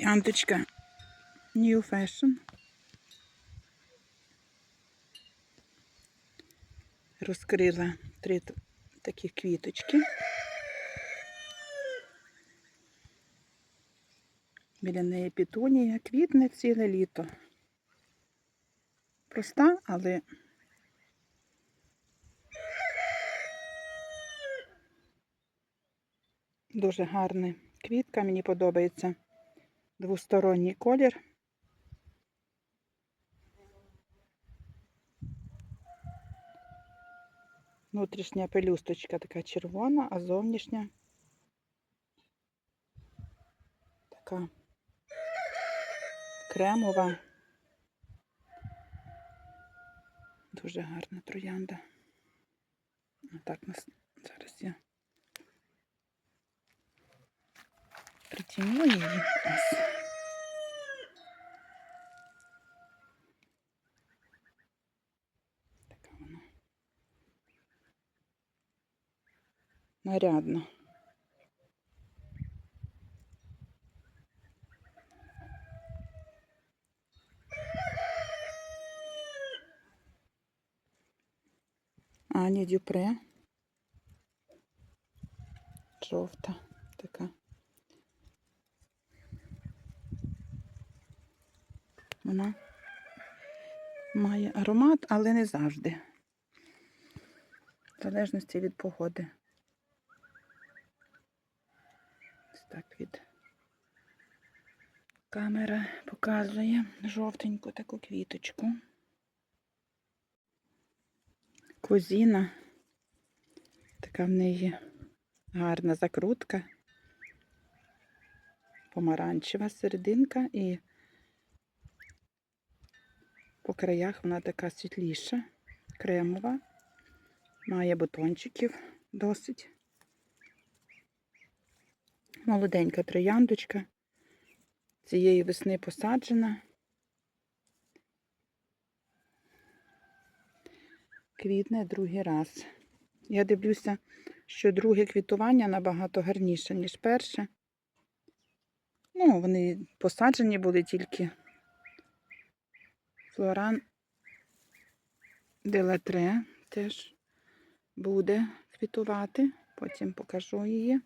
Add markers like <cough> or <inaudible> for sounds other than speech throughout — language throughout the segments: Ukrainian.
Трояндочка New Fashion. Розкрила три такі квіточки. Біля неї пітунія квітне ціле літо. Проста, але дуже гарна квітка. Мені подобається двосторонній колір. Внутрішня пелюсточка така червона, а зовнішня така кремова. Дуже гарна троянда. Отак нас зараз я притягну її. Ось. Нарядна. Ані Дюпре. Жовта така. Вона має аромат, але не завжди. В залежності від погоди. Ось так від камера показує жовтеньку таку квіточку. Козіна. Така в неї гарна закрутка. Помаранчева серединка і по краях вона така світліша, кремова, має бутончиків досить. Молоденька трояндочка. Цієї весни посаджена. Квітне другий раз. Я дивлюся, що друге квітування набагато гарніше, ніж перше. Ну, вони посаджені були тільки Флоран Делатре теж буде квітувати. Потім покажу її.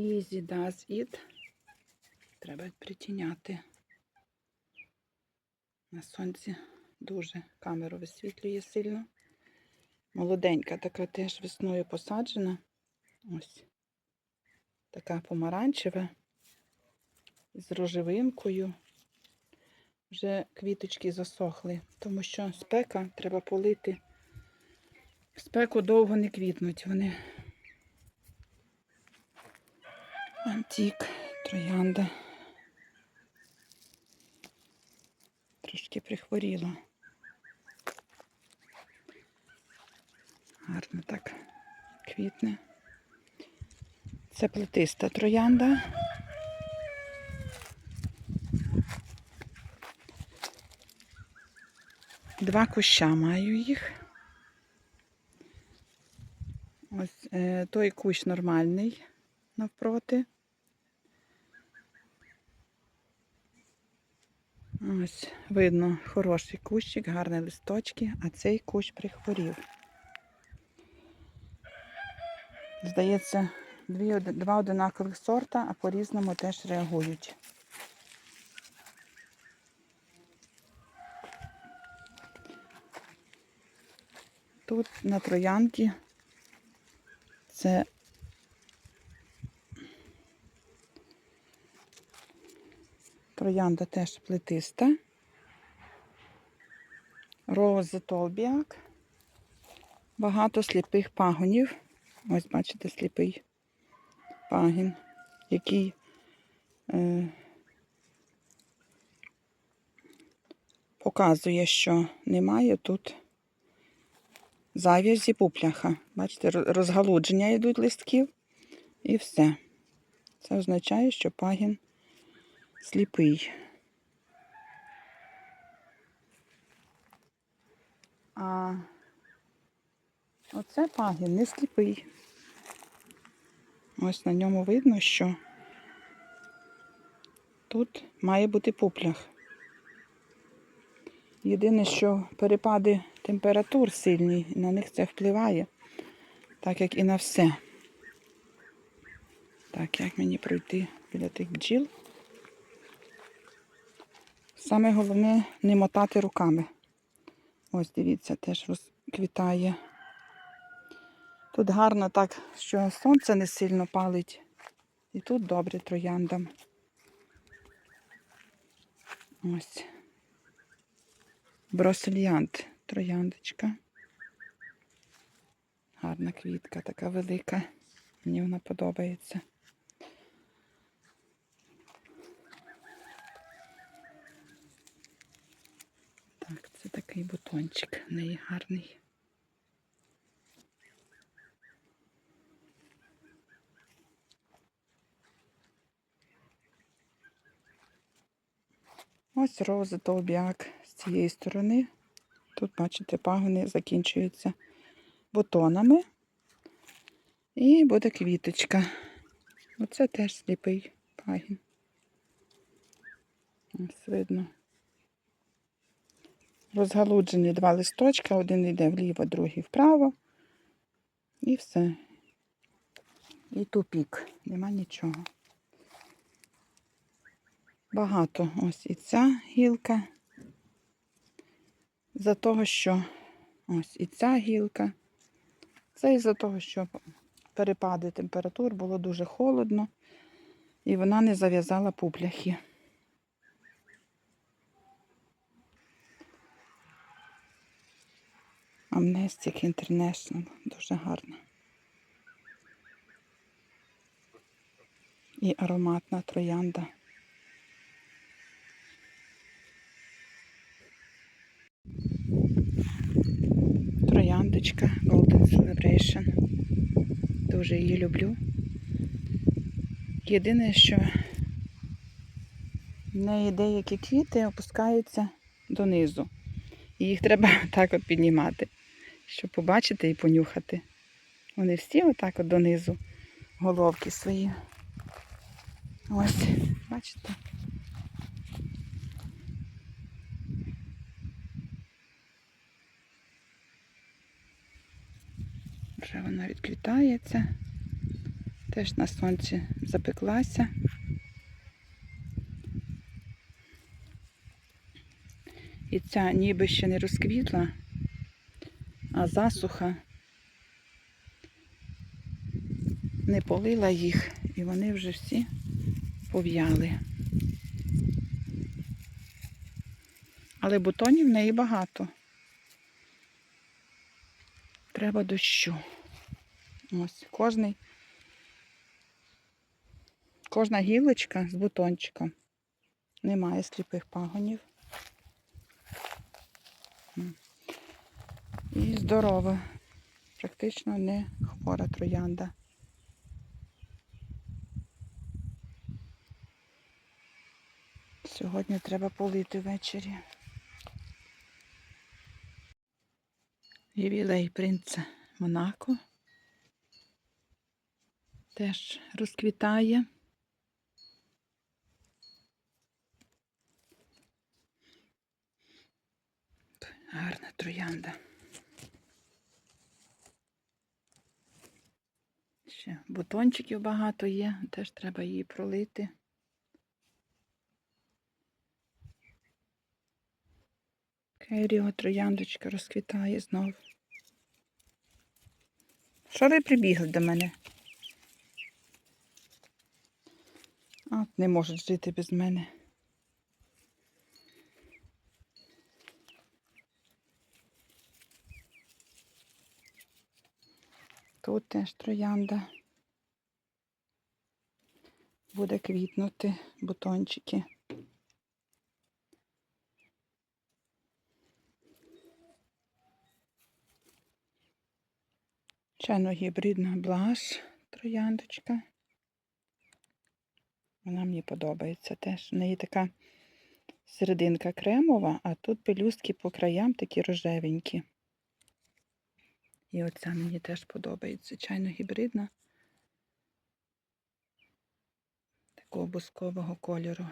Easy does it. Треба притіняти. На сонці дуже камеру висвітлює сильно. Молоденька така теж весною посаджена. Ось така помаранчева з рожевинкою. Вже квіточки засохли, тому що спека треба полити. В спеку довго не квітнуть вони. Антик, троянда. Трошки прихворіла. Гарно так квітне. Це плетиста троянда. Два куща маю їх. Ось е, той кущ нормальний навпроти. Ось видно хороший кущик, гарні листочки, а цей кущ прихворів. Здається, дві, два одинакових сорта, а по-різному теж реагують. Тут на троянці це троянда теж плетиста. Рози Толбіак. Багато сліпих пагонів. Ось, бачите, сліпий пагін, який е, показує, що немає тут зав'язі пупляха. Бачите, розгалудження йдуть листків і все. Це означає, що пагін сліпий. А Оце пагін не сліпий. Ось на ньому видно, що тут має бути пуплях. Єдине, що перепади температур сильні, і на них це впливає, так як і на все. Так, як мені пройти біля тих бджіл? Саме головне не мотати руками. Ось дивіться, теж розквітає. Тут гарно так, що сонце не сильно палить. І тут добре трояндам. Ось. Бросельянт трояндочка. Гарна квітка, така велика. Мені вона подобається. Так, це бутончик в неї гарний. Ось рози довбяк з цієї сторони. Тут, бачите, пагони закінчуються бутонами. І буде квіточка. Оце теж сліпий пагін. Ось видно. Розгалуджені два листочка, один йде вліво, другий вправо. І все. І тупік. Нема нічого. Багато ось і ця гілка. За того, що ось і ця гілка. Це із-за того, що перепади температур було дуже холодно, і вона не зав'язала пупляхи. Amnestic International. Дуже гарна. І ароматна троянда. Трояндочка Golden Celebration. Дуже її люблю. Єдине, що в неї деякі квіти опускаються донизу. І їх треба <laughs> так от піднімати, щоб побачити і понюхати. Вони всі отак от донизу головки свої. Ось, бачите? Вже вона відквітається. Теж на сонці запеклася. І ця ніби ще не розквітла, а засуха не полила їх, і вони вже всі пов'яли. Але бутонів в неї багато. Треба дощу. Ось кожний, кожна гілочка з бутончиком. Немає сліпих пагонів. І здорова. Практично не хвора троянда. Сьогодні треба полити ввечері. Ювілей принца Монако. Теж розквітає. Гарна троянда. Ще бутончиків багато є, теж треба її пролити. Керіо трояндочка розквітає знов. Що ви прибігли до мене? От не можуть жити без мене. Тут теж троянда. Буде квітнути бутончики. Чайно гібридна блаш, трояндочка. Вона мені подобається теж. В неї така серединка кремова, а тут пелюстки по краям такі рожевенькі. І оця мені теж подобається. Звичайно, гібридна. Такого кольору.